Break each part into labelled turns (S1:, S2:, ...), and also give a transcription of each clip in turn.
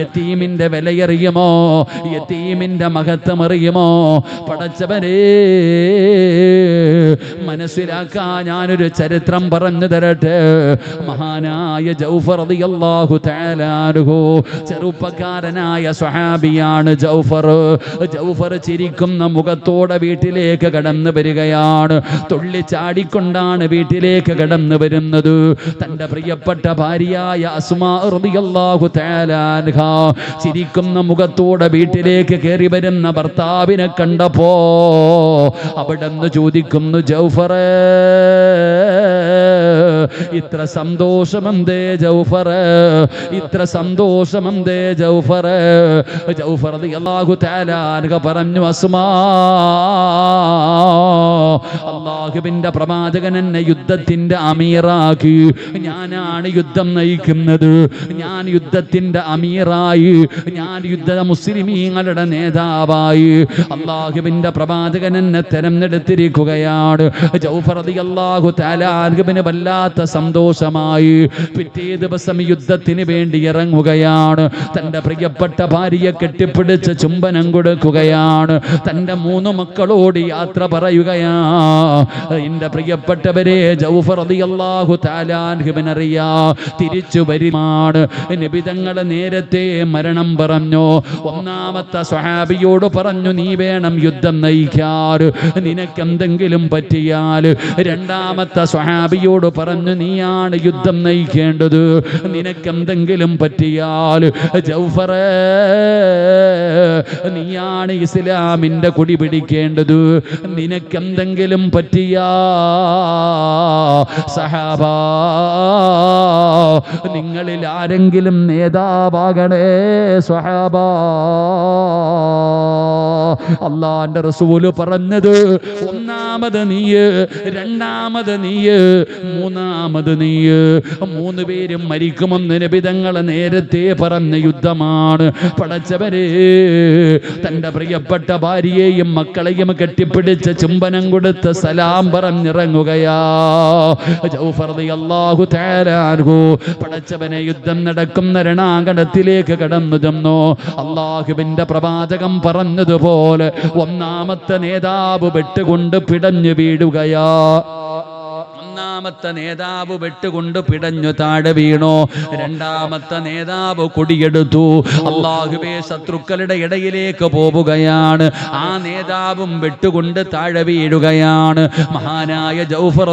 S1: യത്തീമിന്റെ വിലയറിയുമോ? യത്തീമിന്റെ മഹത്വം അറിയുമോ പടച്ചവരേ മനസ്സിലാക്കാ ഞാനൊരു ചരിത്രം പറഞ്ഞു തരട്ടെ. മഹാനായ ജൗഫർ അള്ളാഹു തആല ചെറുപ്പക്കാരനായ സ്വഹാബിയാണ് ജൗഫർ. ജൗഫർ ചിരിക്കുന്ന മുഖത്തോടെ വീട്ടിലേക്ക് കടന്നു വരികയാണ്. തുള്ളിച്ചാടിക്കൊണ്ടാണ് വീട്ടിലേക്ക് കടന്നു വരുന്നത്. തന്റെ പ്രിയപ്പെട്ട ഭാര്യയായ അസ്മാ റളിയല്ലാഹു തആല അൻഹ ചിരിക്കുന്ന മുഖത്തോടെ വീട്ടിലേക്ക് കയറി വരുന്ന ഭർത്താവിനെ കണ്ടപ്പോ അവിടെ നിന്ന് ചോദിക്കുന്നു ജൗഫറേ ഇത്ര സന്തോഷമെന്തേ ജൗഫർ? ഇത്ര സന്തോഷമെന്തേ ദേ ജൗഫർ അള്ളാഹു താലാനുക പറഞ്ഞു അസ്മാ അല്ലാഹുവിന്റെ പ്രവാചകൻ എന്നെ യുദ്ധത്തിന്റെ അമീറാക്കി. ഞാനാണ് യുദ്ധം നയിക്കുന്നത്. ഞാൻ യുദ്ധത്തിന്റെ അമീറായി. ഞാൻ യുദ്ധ മുസ്ലിമീങ്ങളുടെ നേതാവായി. അള്ളാഹുവിന്റെ പ്രവാചകൻ എന്നെ തെരഞ്ഞെടുത്തിരിക്കുകയാണ്. ജൗഫർ അള്ളാഹു താലാഹുബിന് വല്ലാത്ത സന്തോഷമായി പിറ്റേ ദിവസം യുദ്ധത്തിന് വേണ്ടി ഇറങ്ങുകയാണ്. തന്റെ പ്രിയപ്പെട്ട ഭാര്യയെ കെട്ടിപ്പിടിച്ച് ചുംബനം കൊടുക്കുകയാണ്. തന്റെ മൂന്ന് മക്കളോട് യാത്ര പറയുകയാണ് എന്റെ പ്രിയപ്പെട്ടവരെ ജൗഫർ അലിയല്ലാഹു താലാൻഹിബിനറിയാ തിരിച്ചു വരുമാണ് നിബിതങ്ങൾ നേരത്തെ മരണം പറഞ്ഞു. ഒന്നാമത്തെ സ്വഹാബിയോട് പറഞ്ഞു നീ വേണം യുദ്ധം നയിക്കാറ്. നിനക്കെന്തെങ്കിലും പറ്റിയാൽ. രണ്ടാമത്തെ സ്വഹാബിയോട് പറഞ്ഞു നീയാണ് യുദ്ധം നയിക്കേണ്ടത്. നിനക്കെന്തെങ്കിലും പറ്റിയാൽ നീയാണ് ഇസ്ലാമിന്റെ കുടി പിടിക്കേണ്ടത്. നിനക്കെന്തെങ്കിലും പറ്റിയാ സഹാബ നിങ്ങളിൽ ആരെങ്കിലും നേതാവാകണേ സഹാബാ. അള്ളാന്റെ റസൂൽ പറഞ്ഞത് ഒന്നാമത് നീയ് രണ്ടാമത് നീയ് മൂന്നാമത് നീയ്. മൂന്ന് പേരും മരിക്കുമെന്ന് നബിതങ്ങൾ നേരത്തെ പറഞ്ഞ യുദ്ധമാണ്. പടച്ചവരെ തന്റെ പ്രിയപ്പെട്ട ഭാര്യയെയും മക്കളെയും കെട്ടിപ്പിടിച്ച് ചുംബനം കൊടുത്ത് സലാം പറഞ്ഞിറങ്ങുകയാ. പടച്ചവനെ യുദ്ധം നടക്കുന്ന രണാങ്കണത്തിലേക്ക് കടന്നു ചെന്നു. അള്ളാഹുവിന്റെ പ്രവാചകം പറഞ്ഞതുപോലെ ഒന്നാമത്തെ നേതാവ് വെട്ടുകൊണ്ട് പിടഞ്ഞു വീഴുകയാ. ഒന്നാമത്തെ നേതാവ് വെട്ടുകൊണ്ട് പിടഞ്ഞു താഴെ വീണു. രണ്ടാമത്തെ നേതാവ് കൊടിയെടുത്തു. അള്ളാഹുബേ ശത്രുക്കളുടെ ഇടയിലേക്ക് പോവുകയാണ്. ആ നേതാവും വെട്ടുകൊണ്ട് താഴെ വീഴുകയാണ്. മഹാനായ ജൗഫർ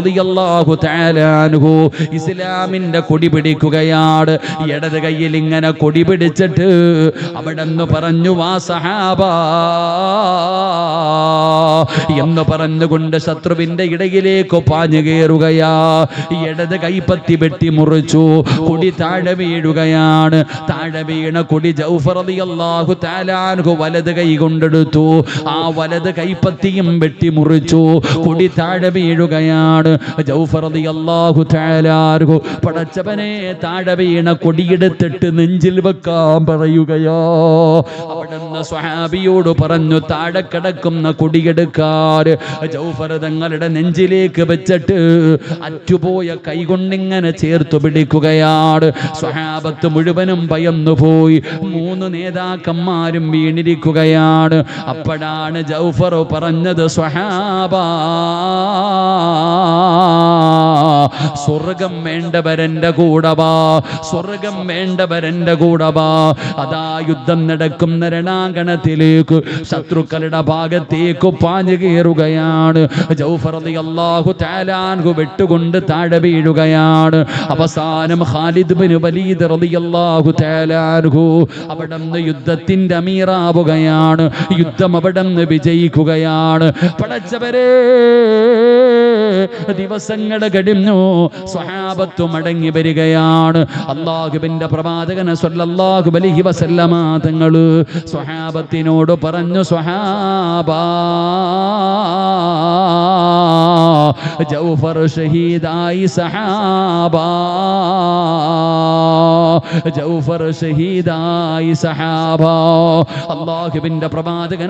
S1: അൻഹു ഇസ്ലാമിന്റെ കൊടി പിടിക്കുകയാണ്. ഇടത് കയ്യിൽ ഇങ്ങനെ കൊടി പിടിച്ചിട്ട് അവിടെ നിന്ന് പറഞ്ഞു വാ സഹാബ എന്ന് പറഞ്ഞുകൊണ്ട് ശത്രുവിന്റെ ഇടയിലേക്ക് പാഞ്ഞു കയറുകയാ ഇടത് കൈപ്പത്തി വെട്ടി മുറിച്ചു. കുടി താഴെ വീഴുകയാണ്. താഴെ വീണ കുടി ജൗഫറിയാഹു താലാൻഹു വലത് കൈ കൊണ്ടെടുത്തു. ആ വലത് കൈപ്പത്തിയും വെട്ടി മുറിച്ചു. കുടി താഴെ വീഴുകയാണ്. ജൗഫറിയാഹു അൻഹു പടച്ചവനെ താഴെ വീണ കൊടിയെടുത്തിട്ട് നെഞ്ചിൽ വെക്കാൻ പറയുകയോ. അവിടുന്ന് സ്വഹാബിയോട് പറഞ്ഞു താഴെ കിടക്കുന്ന കൊടിയെടുക്കാറ് ജൗഫർ തങ്ങളുടെ നെഞ്ചിലേക്ക് വെച്ചിട്ട് അറ്റുപോയ കൈകൊണ്ടിങ്ങനെ ചേർത്തു പിടിക്കുകയാണ്. സ്വഹാബത്ത് മുഴുവനും ഭയന്നു പോയി മൂന്ന് നേതാക്കന്മാരും വീണിരിക്കുകയാണ്. അപ്പോഴാണ് ജൗഫർ പറഞ്ഞത് സ്വഹാബ സ്വർഗം വേണ്ടവരന്റെ കൂടവാ സ്വർഗം വേണ്ടവരന്റെ കൂടവാ അതാ യുദ്ധം നടക്കുന്ന രണാങ്കണത്തിലേക്ക് ശത്രുക്കളുടെ ഭാഗത്തേക്ക് പാഞ്ഞു കയറുകയാണ്. അള്ളാഹു താലാൻഹു വെട്ടുകൊണ്ട് താഴെ വീഴുകയാണ്. അവസാനം ഖാലിദ് ബിൻ വലീദ് റളിയല്ലാഹു താലാൻഹു നിന്ന് യുദ്ധത്തിന്റെ അമീറാവുകയാണ്. യുദ്ധം അവിടെ നിന്ന് വിജയിക്കുകയാണ്. പടച്ചവരെ ദിവസങ്ങൾ കഴിഞ്ഞു. സ്വഹാബത്തു മടങ്ങി വരികയാണ്. അള്ളാഹുബിന്റെ പ്രവാചകന സ്വല്ലല്ലാഹു അലൈഹി വസല്ലമ തങ്ങൾ സ്വഹാബത്തിനോട് പറഞ്ഞു സ്വഹാബാ ജൗഫർ ഷഹീദായി സഹാബ. ജൗഫർ ഷഹീദായി സഹാബ. അള്ളാഹുബിന്റെ പ്രവാചകൻ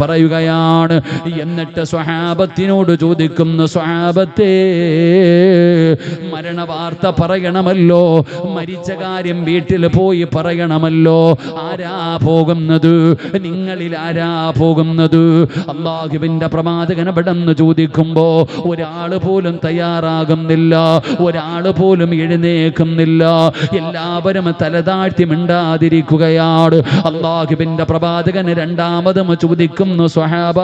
S1: പറയുകയാണ് എന്നിട്ട് സ്വഹാബത്തിനോട് ചോദിക്കുന്നു സ്വഹാബത്തേ മരണവാർത്ത പറയണമല്ലോ. മരിച്ച കാര്യം വീട്ടിൽ പോയി പറയണമല്ലോ. ആരാ പോകുന്നത്? നിങ്ങളിൽ ആരാ പോകുന്നത്? അള്ളാഹുവിന്റെ പ്രമാദകന പെടന്ന് ചോദിക്കുമ്പോ ഒരാൾ പോലും തയ്യാറാകുന്നില്ല ഒരാൾ പോലും എഴുന്നേക്കുന്നില്ല എല്ലാവരും തലതാഴ്ത്തി മിണ്ടാതിരിക്കുകയാണ്. അള്ളാഹുബിന്റെ പ്രഭാതകന് രണ്ടാമതും ചോദിക്കുന്നു സ്വഹാബ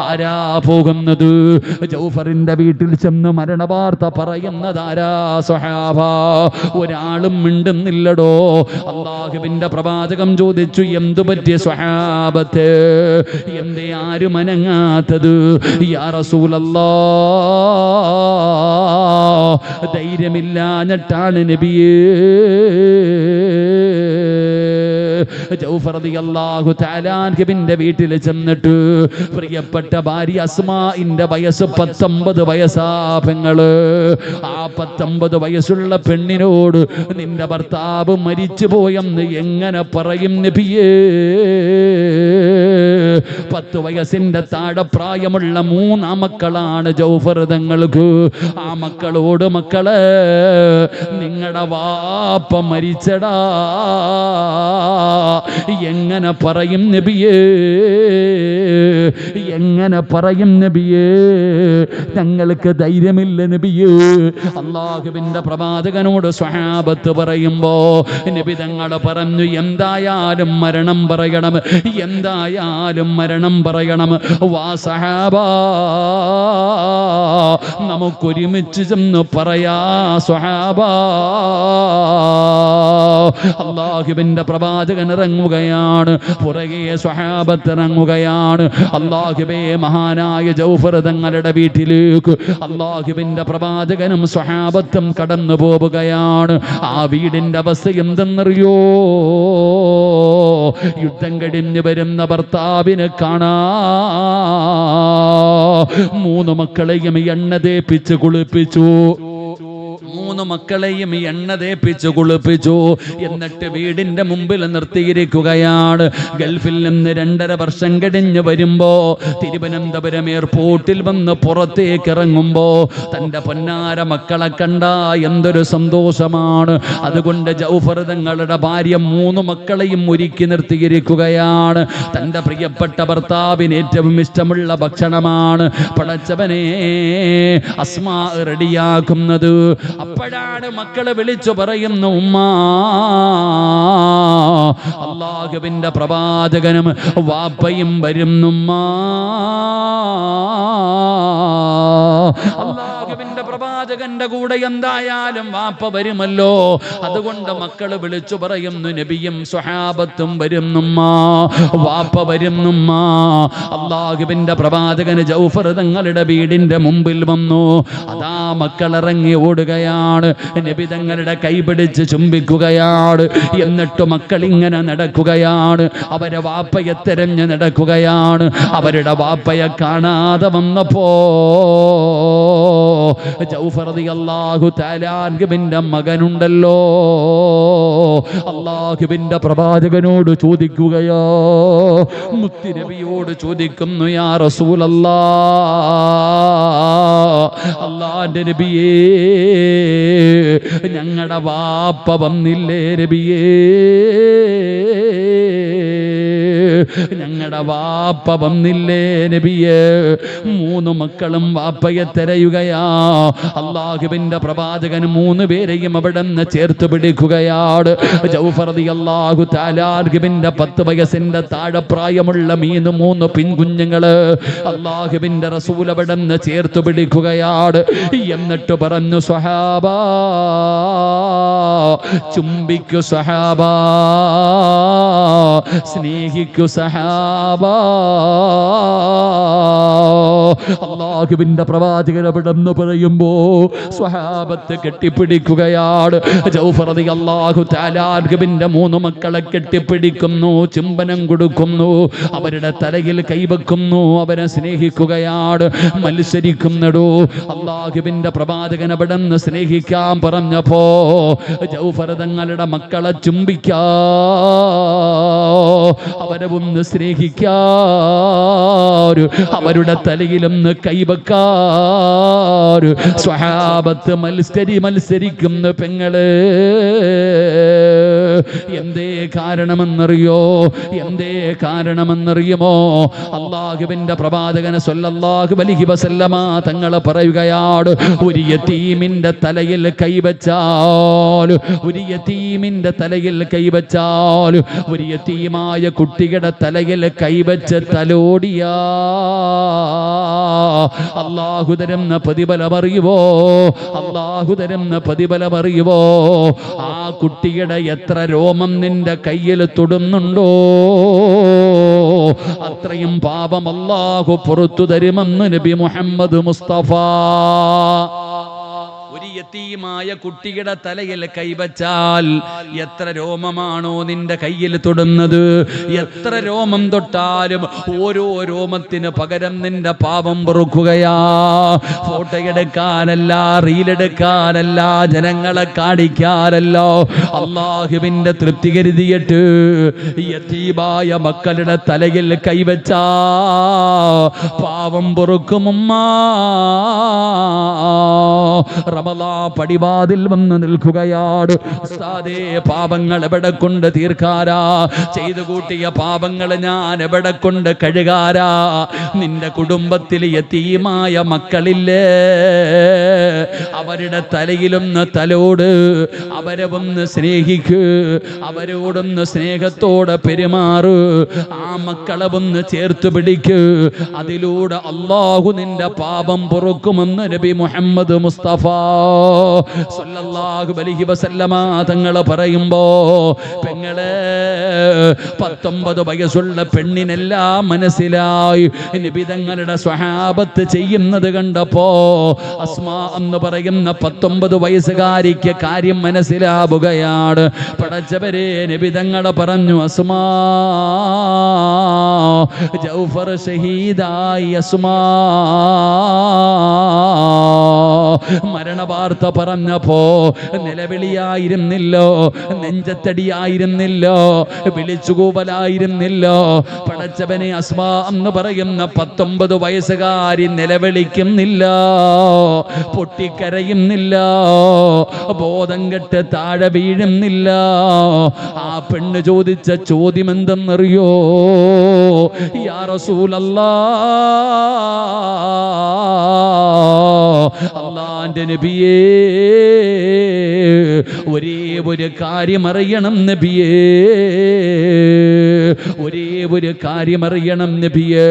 S1: ആരാ പോകുന്നത്? ജൗഫറിന്റെ വീട്ടിൽ ചെന്ന് മരണവാർത്ത പറയുന്നതാരാ സ്വഹാബ? ഒരാളും മിണ്ടുന്നില്ലടോ. അള്ളാഹുവിന്റെ പ്രവാചകം ചോദിച്ചു എന്തു പറ്റിയ സ്വഹാബത്ത്? എന്തേ ആരും അനങ്ങാത്തത്? യാ ധൈര്യമില്ലാഞ്ഞിട്ടാണ് നബിയേ. തആല അൻഹുവിന്റെ വീട്ടിൽ ചെന്നിട്ട് പ്രിയപ്പെട്ട ഭാര്യ അസ്മാഇന്റെ വയസ്സ് പത്തൊമ്പത് വയസ്സാ പെങ്ങൾ. ആ പത്തൊമ്പത് വയസ്സുള്ള പെണ്ണിനോട് നിന്റെ ഭർത്താവ് മരിച്ചു പോയെന്ന് എങ്ങനെ പറയും നബിയേ? പത്ത് വയസ്സിന്റെ താഴെ പ്രായമുള്ള മൂന്നാം മക്കളാണ് ജൗഫർ തങ്ങൾക്ക്. ആ മക്കളോട് മക്കൾ നിങ്ങളുടെ വാപ്പ മരിച്ചടാ. എങ്ങനെ പറയും നബിയേ? എങ്ങനെ പറയും നബിയേ? ഞങ്ങൾക്ക് ധൈര്യമില്ല നബിയേ. അള്ളാഹുവിന്റെ പ്രവാചകനോട് സ്വഹാബത്ത് പറയുമ്പോ നബി തങ്ങൾ പറഞ്ഞു എന്തായാലും മരണം പറയണം എന്തായാലും മരണം പറയണം. വാ സഹാബ നമുക്കൊരുമിച്ച് ചെന്ന് പറയാ സ്വഹാബ അള്ളാഹുവിന്റെ പ്രവാചകൻ ഇറങ്ങുകയാണ് പുറകെ സ്വഹാബത്ത് ഇറങ്ങുകയാണ് അള്ളാഹുബേ മഹാനായ ജൗഫർ തങ്ങളുടെ വീട്ടിലേക്ക്. അള്ളാഹിബിന്റെ പ്രവാചകനും സ്വഹാബത്തും കടന്നു പോവുകയാണ്. ആ വീടിന്റെ അവസ്ഥ എന്തെന്നറിയോ? യുദ്ധം കഴിഞ്ഞ് വരുന്ന ഭർത്താവിനെ കാണാ. മൂന്ന് മക്കളെയും എണ്ണ തേപ്പിച്ച് കുളിപ്പിച്ചു. മൂന്ന് മക്കളെയും എണ്ണ തേപ്പിച്ചു കുളിപ്പിച്ചു. എന്നിട്ട് വീടിന്റെ മുമ്പിൽ നിർത്തിയിരിക്കുകയാണ്. ഗൾഫിൽ നിന്ന് രണ്ടര വർഷം കഴിഞ്ഞ് വരുമ്പോ തിരുവനന്തപുരം എയർപോർട്ടിൽ വന്ന് പുറത്തേക്ക് ഇറങ്ങുമ്പോ തന്റെ പൊന്നാര മക്കളെ കണ്ട എന്തൊരു സന്തോഷമാണ്. അതുകൊണ്ട് ജൗഫർ തങ്ങളുടെ ഭാര്യ മൂന്ന് മക്കളെയും ഒരുക്കി നിർത്തിയിരിക്കുകയാണ്. തന്റെ പ്രിയപ്പെട്ട ഭർത്താവിന് ഏറ്റവും ഇഷ്ടമുള്ള ഭക്ഷണമാണ്. പടച്ചവനെ അസ്മാ റെഡിയാക്കുന്നത്. അപ്പോഴാണ് മക്കളെ വിളിച്ചു പറയുന്നു? ഉമ്മ. അള്ളാഹുവിന്റെ പ്രവാചകനും വാപ്പയും വരുന്നുമ്മ. പ്രവാചകന്റെ കൂടെ എന്തായാലും വാപ്പ വരുമല്ലോ. അതുകൊണ്ട് മക്കൾ വിളിച്ചു പറയുന്നു നബിയും സ്വഹാബത്തും വരുന്നുമ്മ വാപ്പ വരുന്നുമ്മ. അള്ളാഹുവിന്റെ പ്രവാചകന് ജൗഫർ തങ്ങളുടെ വീടിന്റെ മുമ്പിൽ വന്നു. അതാ മക്കൾ ഇറങ്ങി ഓടുകയാണ്. നബി തങ്ങളുടെ കൈപിടിച്ച് ചുംബിക്കുകയാണ്. എന്നിട്ട് മക്കൾ ഇങ്ങനെ നടക്കുകയാണ്. അവരെ വാപ്പയെ തെരഞ്ഞു നടക്കുകയാണ്. അവരുടെ വാപ്പയെ കാണാതെ വന്നപ്പോ ജൗഫറതി മകനുണ്ടല്ലോ. അള്ളാഹുവിന്റെ പ്രവാചകനോട് ചോദിക്കുകയോ മുത്തിനബിയോട് ചോദിക്കുന്നു യാ റസൂലല്ലാ അള്ളാന്റെ നബിയേ ഞങ്ങളുടെ വാപ്പ വന്നില്ലേ നബിയേ? ഞങ്ങളുടെ വാപ്പ വന്നില്ലേ നബിയേ? മൂന്ന് മക്കളും വാപ്പയെ തിരയുകയാ. അള്ളാഹുവിന്റെ പ്രവാചകൻ മൂന്ന് പേരെയും അവിടെ നിന്ന് ചേർത്ത് പിടിക്കുകയാണ്. ജൗഫറതി അള്ളാഹു താലാർഗുവിന്റെ പത്ത് വയസ്സിന്റെ താഴെ പ്രായമുള്ള മീന് മൂന്ന് പിൻകുഞ്ഞുങ്ങൾ അള്ളാഹുവിന്റെ റസൂൽ അവിടെ നിന്ന് ചേർത്ത് പിടിക്കുകയാണ്. എന്നിട്ട് പറഞ്ഞു സ്വഹാബ ചുംബിക്കു സ്വഹാബ സ്നേഹിക്കു സഹാബ. അള്ളാഹുവിന്റെ നിന്ന് പറയുമ്പോ സ്വഹാബത്ത് കെട്ടിപ്പിടിക്കുകയാണ്. അള്ളാഹു താലാഹുവിന്റെ മൂന്ന് മക്കളെ കെട്ടിപ്പിടിക്കുന്നു ചുംബനം കൊടുക്കുന്നു അവരുടെ തലയിൽ കൈവെക്കുന്നു അവരെ സ്നേഹിക്കുകയാണ് മത്സരിക്കുന്നടോ. അള്ളാഹുവിന്റെ പ്രവാചകൻ അവിടെ നിന്ന് സ്നേഹിക്കാൻ പറഞ്ഞപ്പോ ജൗഫർ തങ്ങളുടെ മക്കളെ ചുംബിക്കാ അവരെ ഒന്ന് സ്നേഹിക്കാ അവരുടെ തലയിലൊന്ന് കൈവ ജീവക്കാർ സ്വഹാബത്ത് മത്സരി മത്സരിക്കുന്ന പെങ്ങൾ. എന്തേ കാരണമെന്നറിയോ? എന്തേ കാരണമെന്നറിയുമോ? അള്ളാഹുവിന്റെ പ്രവാചകന് സൊല്ലാഹു അലൈഹി വസല്ലമ തങ്ങൾ പറയുകയാണ് ഒരു യത്തീമിന്റെ തലയിൽ കൈവച്ചാൽ ഒരു യത്തീമിന്റെ തലയിൽ കൈവച്ചാൽ ഒരു യതീമായ കുട്ടിയുടെ തലയിൽ കൈവച്ച് തലോടിയാ. അള്ളാഹു തരുന്ന പ്രതിഫലമറിയുവോ അള്ളാഹു തരുന്ന പ്രതിഫലമറിയുവോ ആ കുട്ടിയുടെ എത്ര രോമം നിന്റെ കയ്യിൽ തൊടുന്നുണ്ടോ? അത്രയും പാപം അല്ലാഹു പുറത്തു തരുമെന്ന് നബി മുഹമ്മദ് മുസ്തഫ. യത്തീമായ കുട്ടിയുടെ തലയിൽ കൈവച്ചാൽ എത്ര രോമമാണോ നിന്റെ കയ്യിൽ തൊടുന്നത്? എത്ര രോമം തൊട്ടാലും ഓരോ രോമത്തിന് പകരം നിന്റെ പാപം പൊറുക്കുകയാ. ഫോട്ടോ എടുക്കാനല്ല റീലെടുക്കാനല്ല ജനങ്ങളെ കാണിക്കാനല്ലോ. അള്ളാഹുവിന്റെ തൃപ്തി കരുതിയിട്ട് യത്തീമായ മക്കളുടെ തലയിൽ കൈവച്ചാ. പാവം പൊറുക്കുമുമ്മ റമലാ പടിവാതിൽ വന്ന് നിൽക്കുകയാട്. ഉസ്താദേ പാപങ്ങൾ എവിടെ കൊണ്ട് തീർക്കാരാ? ചെയ്തു കൂട്ടിയ പാപങ്ങൾ ഞാൻ എവിടെ കൊണ്ട് കഴുകാരാ? നിന്റെ കുടുംബത്തിൽ യതീമായ മക്കളില്ലേ? അവരുടെ തലയിലൊന്ന് തലോട്. അവരെ ഒന്ന് സ്നേഹിക്ക്. അവരോടൊന്ന് സ്നേഹത്തോടെ പെരുമാറ്. ആ മക്കളെ ഒന്ന് ചേർത്ത് പിടിക്ക്. അതിലൂടെ അള്ളാഹു നിന്റെ പാപം പൊറുക്കുമെന്ന് നബി മുഹമ്മദ് മുസ്തഫ സല്ലല്ലാഹു അലൈഹി വസല്ലമ പറയുമ്പോ പെങ്ങളെ പത്തൊമ്പത് വയസ്സുള്ള പെണ്ണിനെല്ലാം മനസ്സിലായി. നബി തങ്ങളുടെ സ്വഹാബത്ത് ചെയ്യുന്നത് കണ്ടപ്പോ അസ്മാ എന്ന് പറയുന്ന പത്തൊമ്പത് വയസ്സുകാരിക്ക് കാര്യം മനസ്സിലാവുകയാണ്. പടച്ചവരെ നിബിതങ്ങളെ പറഞ്ഞു അസ്മാ ജൗഫർ ഷഹീദായി അസ്മാ മരണവാർത്ത പറഞ്ഞപ്പോ നിലവിളിയായിരുന്നില്ലോ നെഞ്ചത്തടിയായിരുന്നില്ലോ വിളിച്ചുകൂവലായിരുന്നില്ലോ. പടച്ചവനെ അസ്മാ എന്ന് പറയുന്ന പത്തൊമ്പത് വയസ്സുകാരി നിലവിളിക്കുന്നില്ല പൊട്ടിക്കരയുന്നില്ല ബോധം കെട്ട് താഴെ വീഴുന്നില്ല. ആ പെണ്ണ് ചോദിച്ച ചോദ്യം എന്തെന്നറിയോ യാ റസൂലല്ലാ അള്ളാന്റെ നബിയേ ഒരേ ഒരു കാര്യം അറിയണം നബിയേ. ഒരേ ഒരു കാര്യം അറിയണം നബിയേ.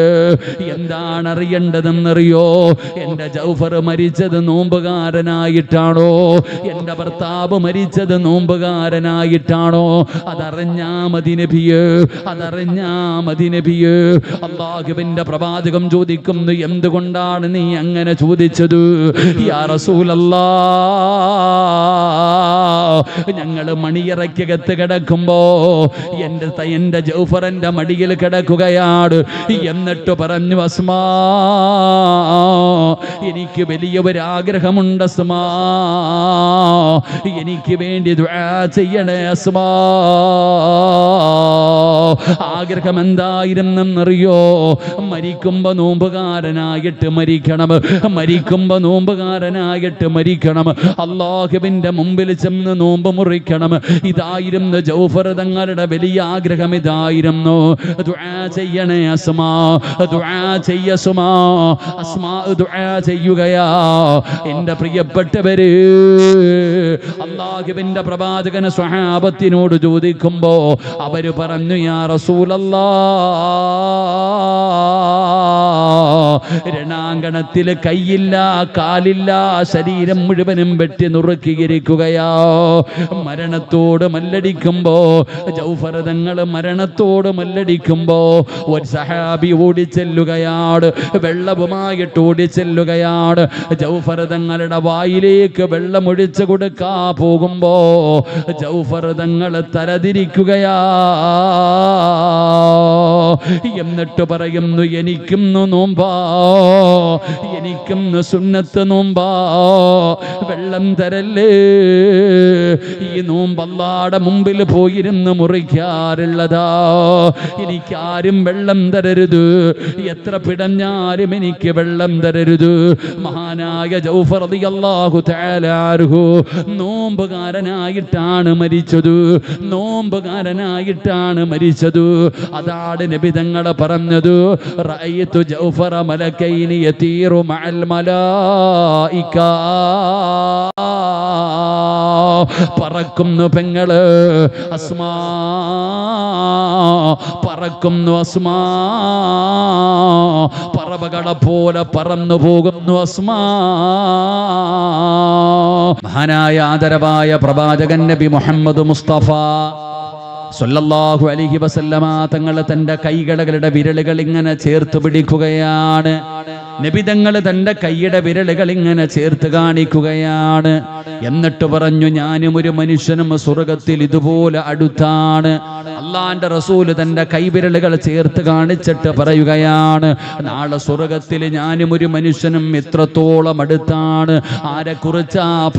S1: എന്താണ് അറിയേണ്ടതെന്നറിയോ എന്റെ ജൗഫർ മരിച്ചത് നോമ്പുകാരനായിട്ടാണോ? എന്റെ ഭർത്താവ് മരിച്ചത് നോമ്പുകാരനായിട്ടാണോ? അതറിഞ്ഞാ മതി നബിയേ അതറിഞ്ഞാ മതി നബിയേ. അള്ളാഹുവിന്റെ പ്രവാചകം ചോദിക്കുന്നു എന്തുകൊണ്ടാണ് നീ അങ്ങനെ ചോദിച്ചത്? യാ റസൂലല്ലാ ഞങ്ങൾ മണിയറയ്ക്കകത്ത് കിടക്കുമ്പോ എന്റെ എന്റെ എന്റെ ജൗഫറിന്റെ മടിയിൽ കിടക്കുകയാണ്. എന്നിട്ട് പറഞ്ഞു അസ്മാ എനിക്ക് വലിയ ഒരു ആഗ്രഹമുണ്ട് അസ്മാ എനിക്ക് വേണ്ടി ചെയ്യണേ അസ്മാ. ആഗ്രഹം എന്തായിരുന്നെന്നറിയോ മരിക്കുമ്പോ നോമ്പുകാരനായിട്ട് മരിക്കണം. മരിക്കുമ്പോ നോമ്പുകാരനായിട്ട് മരിക്കണം. അള്ളാഹുവിന്റെ മുമ്പിൽ ചെന്ന് നോമ്പ് മുറിക്കണം. ഇതായിരുന്നു ജൗഫർ തങ്ങളുടെ വലിയ ആഗ്രഹം. ഇതായിരുന്നു ദുആ ചെയ്യണേ അസ്മാ. ദുആ ചെയ്യ സുമാ അസ്മാ ദുആ ചെയ്യുകയാ. എന്റെ പ്രിയപ്പെട്ടവര് അള്ളാഹുവിന്റെ പ്രവാചകന് സ്വഹാബത്തിനോട് ചോദിക്കുമ്പോ അവർ പറഞ്ഞു യാ റസൂലല്ലാ രണാങ്കണത്തിൽ കൈയില്ല കാലില്ല ശരീരം മുഴുവനും വെട്ടി നുറുക്കിയിരിക്കുകയാ. മരണത്തോട് മല്ലടിക്കുമ്പോ ജൗഫറതങ്ങൾ മരണത്തോട് മല്ലടിക്കുമ്പോ ഒരു സഹാബി ഓടിച്ചെല്ലുകയാണ് വെള്ളവുമായിട്ട് ഓടിച്ചെല്ലുകയാണ് ജൗഫറതങ്ങളുടെ വായിലേക്ക് വെള്ളം ഒഴിച്ചു കൊടുക്കാ പോകുമ്പോ ജൗഫറതങ്ങൾ തലതിരിക്കുകയാ. എന്നിട്ട് പറയുന്നു എനിക്കും നോമ്പാ എനിക്കും സുന്നത്ത് നോമ്പാ വെള്ളം തരല്ലേ? ഈ നോമ്പ് മുമ്പിൽ പോയിരുന്ന് മുറിക്കാറുള്ളതാ. എനിക്കാരും വെള്ളം തരരുത്. എത്ര പിടഞ്ഞാലും എനിക്ക് വെള്ളം തരരുത്. മഹാനായ റളിയല്ലാഹു തആല അൻഹു നോമ്പുകാരനായിട്ടാണ് മരിച്ചത്. നോമ്പുകാരനായിട്ടാണ് മരിച്ചത്. അതാണ് നബി തങ്ങളെ പറഞ്ഞത്. റഅയ്തു ജൗഫറ മലക്കൈനി യതീറു മഅൽ മലായിക. പറക്കുന്നു പെങ്ങൾ. അസ്മാ പറക്കുന്നു അസ്മാ. പറവകളെ പോലെ പറന്നു പോകുന്നു അസ്മാ. മഹാനായ ആദരവായ പ്രവാചകൻ നബി മുഹമ്മദ് മുസ്തഫ സൊല്ലാഹു അലിഹി വസല്ലമ തങ്ങൾ തന്റെ കൈകളുടെ വിരലുകൾ ഇങ്ങനെ ചേർത്ത് പിടിക്കുകയാണ്. നബി തന്റെ കൈയുടെ വിരലുകൾ ഇങ്ങനെ ചേർത്ത് കാണിക്കുകയാണ്. എന്നിട്ട് പറഞ്ഞു ഞാനും ഒരു മനുഷ്യനും സ്വർഗത്തിൽ ഇതുപോലെ അടുത്താണ്. അള്ളാന്റെ റസൂൽ തന്റെ കൈവിരലുകൾ ചേർത്ത് കാണിച്ചിട്ട് പറയുകയാണ് നാളെ സ്വർഗത്തിൽ ഞാനും ഒരു മനുഷ്യനും എത്രത്തോളം അടുത്താണ്. ആരെ കുറിച്ചാ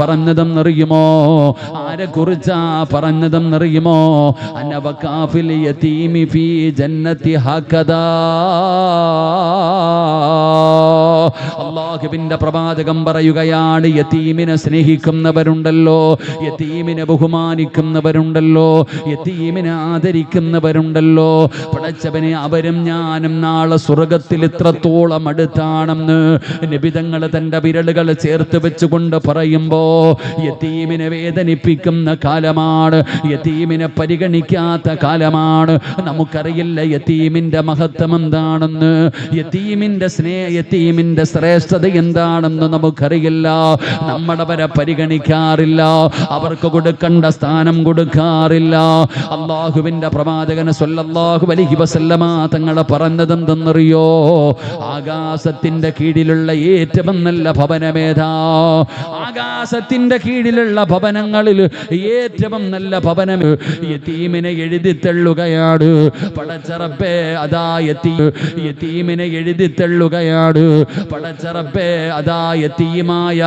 S1: ആരെ കുറിച്ചാ പറഞ്ഞതെന്നറിയുമോ? അനവകാഫിൽ യതീമി ഫീ ജന്നത്തി ഹകദാ. അള്ളാഹുവിന്റെ പ്രവാചകം പറയുകയാണ് യതീമിനെ സ്നേഹിക്കുന്നവരുണ്ടല്ലോ യതീമിനെ ബഹുമാനിക്കുന്നവരുണ്ടല്ലോ യതീമിനെ ആദരിക്കുന്നവരുണ്ടല്ലോ പടച്ചവനെ അവരും ഞാനും നാളെ സ്വർഗത്തിൽ ഇത്രത്തോളം അടുത്താണെന്ന് നിബിതങ്ങൾ തന്റെ വിരലുകൾ ചേർത്ത് വെച്ചുകൊണ്ട് പറയുമ്പോൾ യതീമിനെ വേദനിപ്പിക്കുന്ന കാലമാണ് യതീമിനെ പരിഗണിക്കാത്ത കാലമാണ്. നമുക്കറിയില്ല യതീമിന്റെ മഹത്വം എന്താണെന്ന്. യതീമിന്റെ സ്നേഹ യതീമിന്റെ ശ്രേഷ്ഠത എന്താണെന്ന് നമുക്കറിയില്ല. നമ്മളവരെ പരിഗണിക്കാറില്ല. അവർക്ക് കൊടുക്കേണ്ട സ്ഥാനം കൊടുക്കാറില്ല. അള്ളാഹുവിന്റെ പ്രവാചകന് സ്വല്ലല്ലാഹു അലൈഹി വസല്ലമ തങ്ങളെ പറഞ്ഞതെന്തെന്നറിയോ? ആകാശത്തിന്റെ കീഴിലുള്ള ഏറ്റവും നല്ല ഭവനമേതാ? ആകാശത്തിന്റെ കീഴിലുള്ള ഭവനങ്ങളിൽ ഏറ്റവും നല്ല ഭവനം. യതീമിനെ എഴുതി തള്ളുകയാണ്. പടച്ചറപ്പേ അതാ യതീ. യതീമിനെ എഴുതി തള്ളുകയാണ്. പടച്ചറപ്പേ അതാ യതീമായ.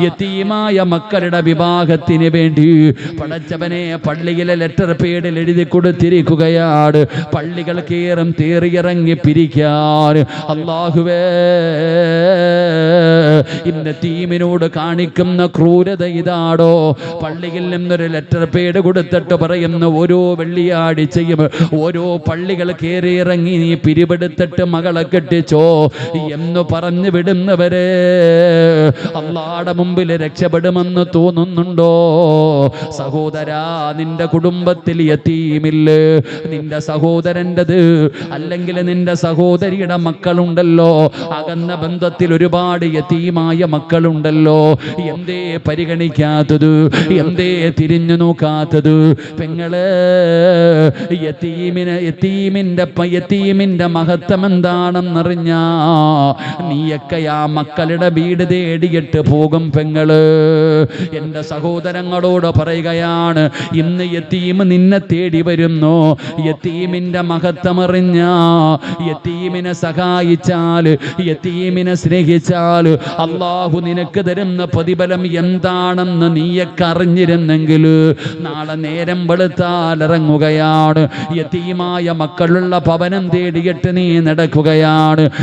S1: യതീമായ മക്കളുടെ വിവാഹത്തിന് വേണ്ടി പടച്ചവനെ പള്ളിയിലെ ലെറ്റർ പേഡിൽ എഴുതി കൊടുത്തിരിക്കുകയാണ് പള്ളികൾ കീറും തീറിയിറങ്ങി പിരിക്കാൻ. അള്ളാഹുവേ ഇന്ന തീമിനോട് കാണിക്കുന്ന ക്രൂരത ഇതാടോ? പള്ളിയിൽ നിന്നൊരു ലെറ്റർ പേഡ് കൊടുത്തിട്ട് പറയുന്ന ഓരോ വെള്ളിയാഴ്ചയും ഓരോ പള്ളികൾ കയറിയിറങ്ങി നീ പിരിവെടുത്തിട്ട് മകളെ കെട്ടിച്ചോ? എന്ന് പറഞ്ഞു വിടുന്നവരെ അള്ളാടെ മുമ്പിൽ രക്ഷപ്പെടുമെന്ന് തോന്നുന്നുണ്ടോ? സഹോദരാ നിന്റെ കുടുംബത്തിൽ യത്തീമില്ലേ നിന്റെ സഹോദരന്റെത് അല്ലെങ്കിൽ നിന്റെ സഹോദരിയുടെ മക്കളുണ്ടല്ലോ. അകന്ന ബന്ധത്തിൽ ഒരുപാട് യതീമായ മക്കളുണ്ടല്ലോ. എന്തേ പരിഗണിക്കാത്തത്? എന്തേ തിരിഞ്ഞു നോക്കാത്തത്? പെങ്ങൾ യത്തീമിന് യത്തീമിന്റെ പ- യത്തീമിന്റെ മഹത്വം എന്താണെന്നറിഞ്ഞ? നീയൊക്കെ ആ മക്കളുടെ വീട് തേടിയിട്ട് പോകും പെങ്ങൾ. എന്റെ സഹോദരങ്ങളോട് പറയുകയാണ് ഇന്ന് യത്തീം നിന്നെ തേടി വരുന്നു. യത്തീമിന്റെ മഹത്വമറിഞ്ഞ യത്തീമിനെ സഹായിച്ചാൽ യത്തീമിനെ സ്നേഹിച്ചാൽ അള്ളാഹു നിനക്ക് തരുന്ന പ്രതിഫലം എന്താണെന്ന് നീയൊക്കെ അറിഞ്ഞിരുന്നെങ്കിൽ നാളെ നേരം വെളുത്താൽ ഇറങ്ങുകയാണ് യതീമായ മക്കളുള്ള ഭവനം തേടിയിട്ട് നീ നടക്കുകയാണ്.